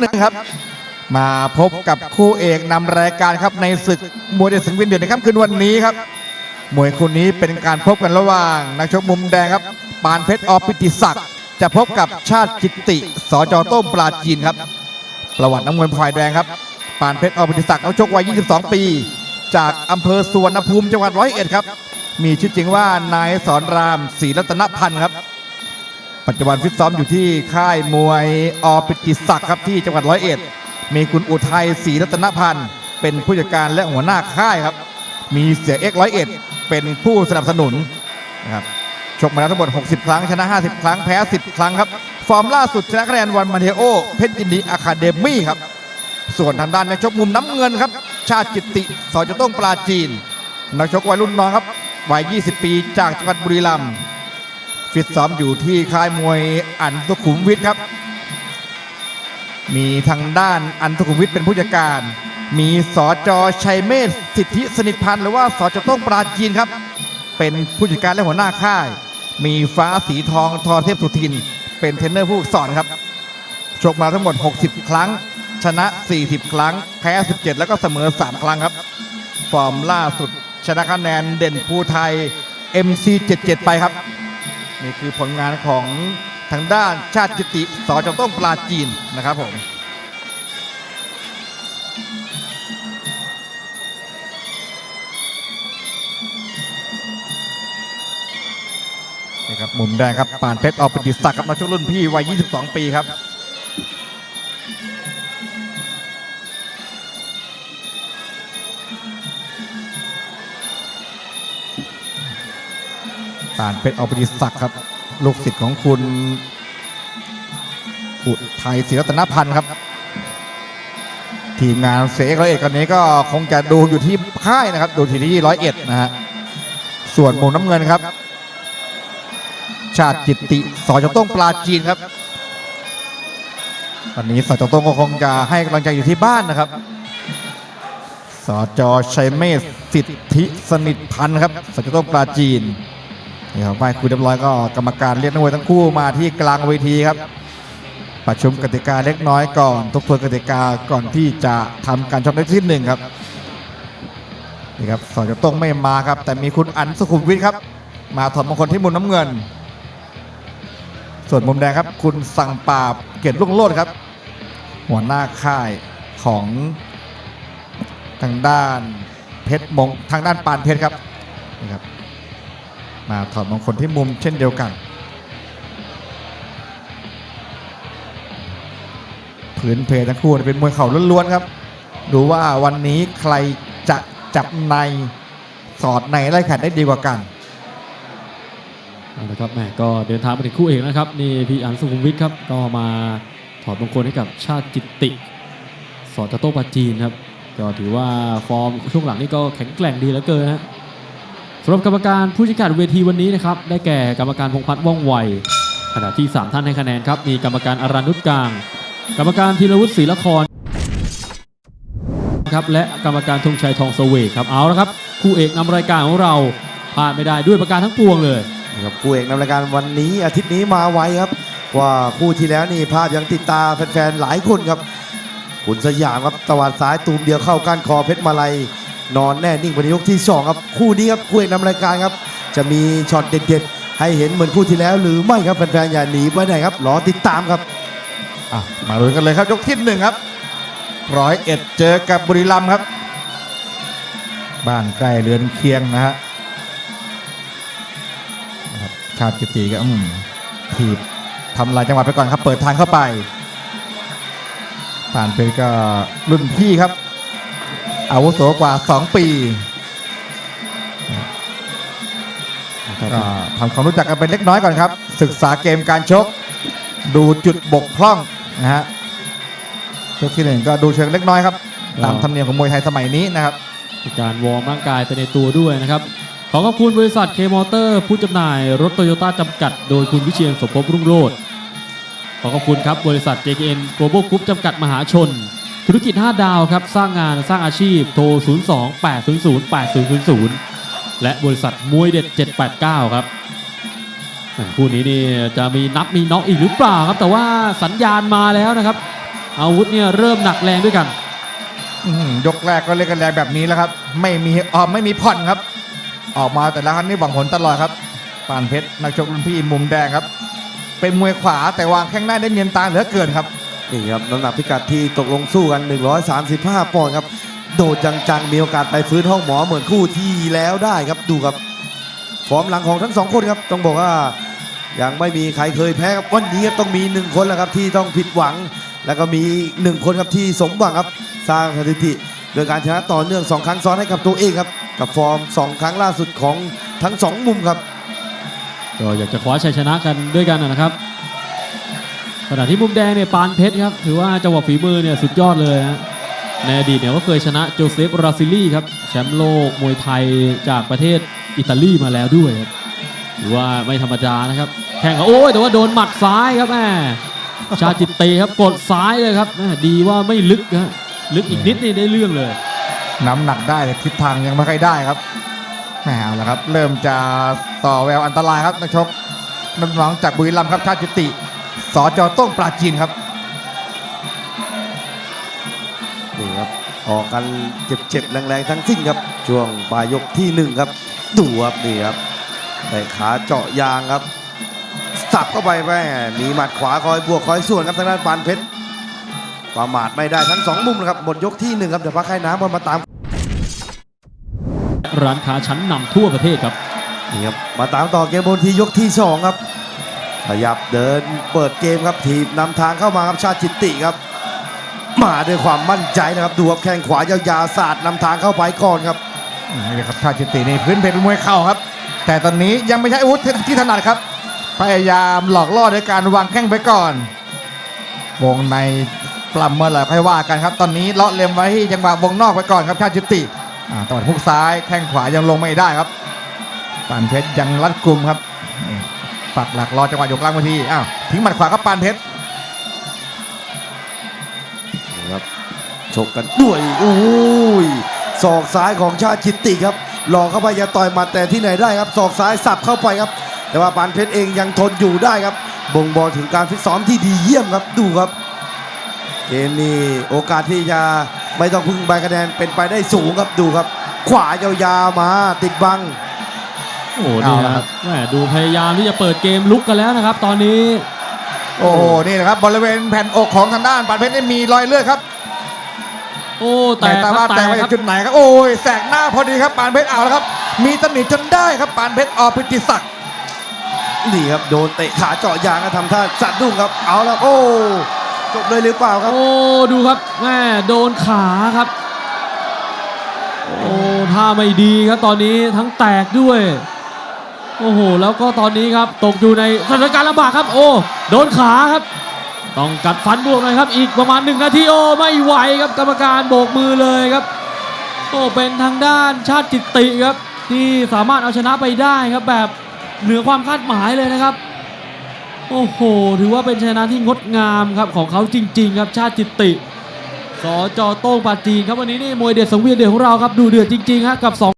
หนึ่งครับ มาพบกับคู่เอกนำรายการครับในศึกมวยเด็ดสังเวียนเดือดในค่ำคืนวันนี้ครับ มวยคู่นี้เป็นการพบกันระหว่าง นักชกมุมแดงครับ ปานเพชรอปิติศักดิ์จะพบกับชาติจิติสจต้มปราจีนครับ ประวัติน้ำเงินฝ่ายแดงครับ ปานเพชรอปิติศักดิ์เขาชกวัย 22 ปี จากอำเภอสุวรรณภูมิจังหวัดร้อยเอ็ดครับ มีชื่อจริงว่านายสอนรามศรีรัตนพันธ์ครับ ปัจจุบันฟิตซ้อมอยู่ที่ค่ายมวยอปิติศักดิ์ครับที่จังหวัดร้อยเอ็ด มีคุณอุทัยศรีรัตนพันธ์ เป็นผู้จัดการและหัวหน้าค่ายครับ มีเสียเอ็กร้อยเอ็ดเป็นผู้สนับสนุนนะครับชกมาแล้วทั้งหมด 60 ครั้งชนะ 50 ครั้งแพ้ 10 ครั้งครับ ฟอร์มล่าสุดชนะคะแนนวันมาเทโอ เพชรยินดีอะคาเดมี่ครับ ส่วนทางด้านนักชกมุมน้ำเงินครับ ชาติจิตติสอจะต้องปราจีน นักชกวัยรุ่นน้องครับวัย 20 ปีจากจังหวัดบุรีรัมย์ ฟิตซ้อมอยู่ที่ค่ายมวยอันตุขุมวิทครับ มีทางด้านอันทุขุมวิทย์เป็นผู้จัดการ มีสจชัยเมธสิทธิสนิทพันธ์หรือว่าสจต้องปราจีนครับ เป็นผู้จัดการและหัวหน้าค่าย มีฟ้าสีทองทอเทพสุทิน เป็นเทรนเนอร์ผู้สอนครับชกมาทั้งหมด 60 ครั้ง ชนะ 40 ครั้ง แพ้ 17 แล้วก็เสมอ 3 ครั้งครับ ฟอร์มล่าสุด ชนะคะแนนเด่นภูไทย MC77 ไปครับ นี่คือผลงานของทางด้านชาติกิติสอจต้งปลาจีนนะครับผมนี่ครับมุมแดงครับปานเพชรออกปฏิศักดิ์ครับนักชกรุ่นพี่วัย 22 ปีครับ ปานเพชรออกปฏิศักดิ์ครับ ลูกศิษย์ของคุณอุทัยศิรัตนพันธ์ครับ ทีมงานเสกร้อยเอ็ดคนนี้ก็คงจะดูอยู่ที่ค่ายนะครับ ดูที่ที่ร้อยเอ็ดนะฮะส่วนมุมน้ำเงินครับ ชาติจิตติสอจต้งปลาจีนครับตอนนี้สอจต้งก็คงจะให้กำลังใจอยู่ที่บ้านนะครับสอจชัยเมธสิทธิสนิทพันธ์ครับสอจต้งปลาจีน นี่ครับไหว้คุยเรียบร้อยก็กรรมการเรียกนักมวยทั้งคู่มาที่กลางเวทีครับ ประชุมกติกาเล็กน้อยก่อนทบทวนกติกาก่อนที่จะทำการชกในที่หนึ่งครับนี่ครับสอจะต้องไม่มาครับ แต่มีคุณอันสุขุมวิทครับ มาถอดมงคลที่มุมน้ำเงิน ส่วนมุมแดงครับ คุณสั่งปราบเกียรติลุ่งโลดครับ หัวหน้าค่ายของทางด้านเพชรมงทางด้านปานเพชรครับนี่ครับ มาถอดมงคลที่มุมเช่นเดียวกัน ผืนเพทั้งคู่เป็นมวยเข่าล้วนๆครับ ดูว่าวันนี้ใครจะจับในสอดในไล่แขนได้ดีกว่ากันเอาละครับแม่ก็เดินทางมาถึงคู่เอกนะครับนี่พี่อันสุขุมวิทครับก็มาถอดมงคลให้กับชาติจิติ สอดจโต้ปาจีนครับ ก็ถือว่าฟอร์มช่วงหลังนี่ก็แข็งแกร่งดีเหลือเกินนะ สำหรับกรรมการผู้จัดการเวทีวันนี้นะครับได้แก่กรรมการพงพัฒน์ว่องไวขณะที่ 3 ท่านให้คะแนนครับ มีกรรมการอารานุชกลาง กรรมการธีรวุฒิศรีละครครับและกรรมการธงชัยทองเสวกครับเอาละครับคู่เอกนำรายการของเราพลาดไม่ได้ด้วยประการทั้งปวงเลยนะครับคู่เอกนำรายการวันนี้อาทิตย์นี้มาไวครับกว่าคู่ที่แล้วนี่ภาพยังติดตาแฟนๆหลายคนครับขุนสยามครับตวัดซ้ายตูมเดียวเข้าก้านคอเพชรมาลัย นอนแน่นิ่งวันยกที่สองครับ คู่นี้ครับคู่เอกนำรายการครับ จะมีช็อตเด็ดๆ ให้เห็นเหมือนคู่ที่แล้ว หรือไม่ครับแฟนๆอย่าหนีไปไหนครับรอติดตามครับอะมาลุ้นกันเลยครับยกที่หนึ่งครับร้อยเอ็ดเจอกับบุรีรัมย์ครับ บ้านใกล้เรือนเคียงนะฮะชาติจิตติก็อืมถีบทำลายจังหวะไปก่อนครับ เปิดทางเข้าไปผ่านไปก็รุ่นพี่ครับ อาวุโสกว่า 2 ปีก็ทำความรู้จักกันเป็นเล็กน้อยก่อนครับ ศึกษาเกมการชก ดูจุดบกพร่องนะฮะยกที่หนึ่งก็ดูเชิงเล็กน้อยครับ ตามธรรมเนียมของมวยไทยสมัยนี้นะครับเป็นการวอร์มร่างกายไปในตัวด้วยนะครับ ขอขอบคุณบริษัทเคมอเตอร์ ผู้จำหน่ายรถโตโยต้าจำกัด โดยคุณวิเชียนสมภพรุ่งโรจน์ขอขอบคุณครับบริษัท JKN Global Group จำกัดมหาชน ธุรกิจ 5 ดาวครับ สร้างงานสร้างอาชีพโทร 02 800 8000 และบริษัทมวยเด็ด 789 ครับคู่นี้นี่จะมีนับมีน็อกอีกหรือเปล่าครับ แต่ว่าสัญญาณมาแล้วนะครับ อาวุธเนี่ยเริ่มหนักแรงด้วยกันยกแรกก็เล่นกันแรงแบบนี้แล้วครับ ไม่มีออไม่มีผ่อนครับ ออกมาแต่ละครั้งนี่หวังผลตลอดครับปานเพชรนักชกรุ่นพี่มุมแดงครับ เป็นมวยขวาแต่วางแข้งหน้าได้เนียนตาเหลือเกินครับ นี่ครับน้ำหนักพิกัดที่ตกลงสู้กัน 135 ปอนด์ครับ โดดจังๆมีโอกาสไปฟื้นห้องหมอเหมือนคู่ที่แล้วได้ครับดูครับฟอร์มหลังของทั้งสองคนครับ ต้องบอกว่ายังไม่มีใครเคยแพ้ครับวันนี้ต้องมีหนึ่งคนแล้วครับที่ต้องผิดหวัง แล้วก็มีหนึ่งคนครับที่สมหวังครับสร้างสถิติโดยการชนะต่อเนื่องสองครั้งซ้อนให้กับตัวเองครับ กับฟอร์มสองครั้งล่าสุดของทั้งสองมุมครับ ก็อยากจะคว้าชัยชนะกันด้วยกันนะครับ ขณะที่มุมแดงเนี่ยปานเพชรครับถือว่าจังหวะฝีมือเนี่ยสุดยอดเลยฮะในอดีตเนี่ยก็เคยชนะโจเซฟราซิลี่ครับแชมป์โลกมวยไทยจากประเทศอิตาลีมาแล้วด้วยครับถือว่าไม่ธรรมดานะครับแข่งกับโอ้ยแต่ว่าโดนหมัดซ้ายครับแม่ชาจิตเตครับกดซ้ายเลยครับแม่ดีว่าไม่ลึกนะฮะลึกอีกนิดนี่ได้เรื่องเลยน้ำหนักได้แต่ทิศทางยังไม่ค่อยได้ครับแหมเอาละครับ เริ่มจะต่อแววอันตรายครับนักชกน้องจากบุรีรัมย์ครับชาติจิติ สจโต้งปราจีนครับนี่ครับออกกันเจ็บๆแรงๆทั้งสิ้นครับ ช่วงปลายยกที่หนึ่งครับดูครับนี่ครับแต่ขาเจาะยางครับ สับเข้าไปแม่มีหมัดขวาคอยบวกคอยส่วนครับทางด้านปานเพชรประมาทไม่ได้ทั้งสองมุมนะครับหมดยกที่หนึ่งครับเดี๋ยวพักให้น้ำมาตามร้านค้าชั้นนำทั่วประเทศครับนี่ครับมาตามต่อเกมบนทียกที่สองครับ ขยับเดินเปิดเกมครับทีบนำทางเข้ามาครับชาติจิตติครับ มาด้วยความมั่นใจนะครับดูครับแข้งขวายาวๆสาดนำทางเข้าไปก่อนครับนี่ครับชาติจิตตินี่พื้นเพเป็นมวยเข่าครับ แต่ตอนนี้ยังไม่ใช่อาวุธที่ถนัดครับ พยายามหลอกล่อด้วยการวางแข้งไปก่อน วงในปล้ำเมื่อไหร่ค่อยว่ากันครับ ตอนนี้เลาะเล็มไว้ที่จังหวะวงนอกไปก่อนครับชาติจิตติอ่าตวัดฮุกซ้ายแข้งขวายังลงไม่ได้ครับปานเพชรยังรัดกลุ่มครับ ปักหลักรอจังหวะยกล่างเวทีอ้าวทิ้งหมัดขวาครับปานเพชรครับชกกันด้วยอุ้ยศอกซ้ายของชาติจิตติครับหลอกเข้าไปอย่าต่อยหมัดแต่ที่ไหนได้ครับศอกซ้ายสับเข้าไปครับ แต่ว่าปานเพชรเองยังทนอยู่ได้ครับบ่งบอกถึงการฟิตซ้อมที่ดีเยี่ยมครับดูครับ เกมนี้โอกาสที่จะไม่ต้องพึ่งใบคะแนนเป็นไปได้สูงครับดูครับ ขวายาวๆมาติดบัง โอ้โหนี่ครับแหม่ดูพยายามที่จะเปิดเกมลุกกันแล้วนะครับ ตอนนี้ โอ้โหนี่นะครับบริเวณแผ่นอกของทางด้านปานเพชรนี่มีรอยเลือดครับโอ้แตแต่กตาครัว่าบแตแต่กว่าคจารับกจุดไหนครับโอ้ยแสกหน้าพอดีครับปานเพชรเอาแล้วครับ มีตำหนิจนได้ครับปานเพชรอพิติศักดิ์นี่ครับโดนเตะขาเจาะยางก็ทำท่าสะดุ้งครับเอาแล้วโอ้จบเลยหรือเปล่าครับ โอ้ดูครับแม่โดนขาครับโอ้ท่าไม่ดีครับตอนนี้ทั้งแตกด้วย โอ้โห แล้วก็ตอนนี้ครับตกอยู่ในสถานการณ์ลำบากครับ โอ้ โดนขาครับ ต้องกัดฟันบวกหน่อยครับ อีกประมาณหนึ่งนาทีโอ้ไม่ไหวครับกรรมการโบกมือเลยครับ โอ้เป็นทางด้านชาติจิตติครับ ที่สามารถเอาชนะไปได้ครับแบบเหนือความคาดหมายเลยนะครับ โอ้โห ถือว่าเป็นชนะที่งดงามครับของเขาจริง ๆ ครับชาติจิตติสจโต้งปาจีนครับวันนี้นี่มวยเด็ดสังเวียนเดือดของเราครับดูเดือดจริงๆฮะกับสอง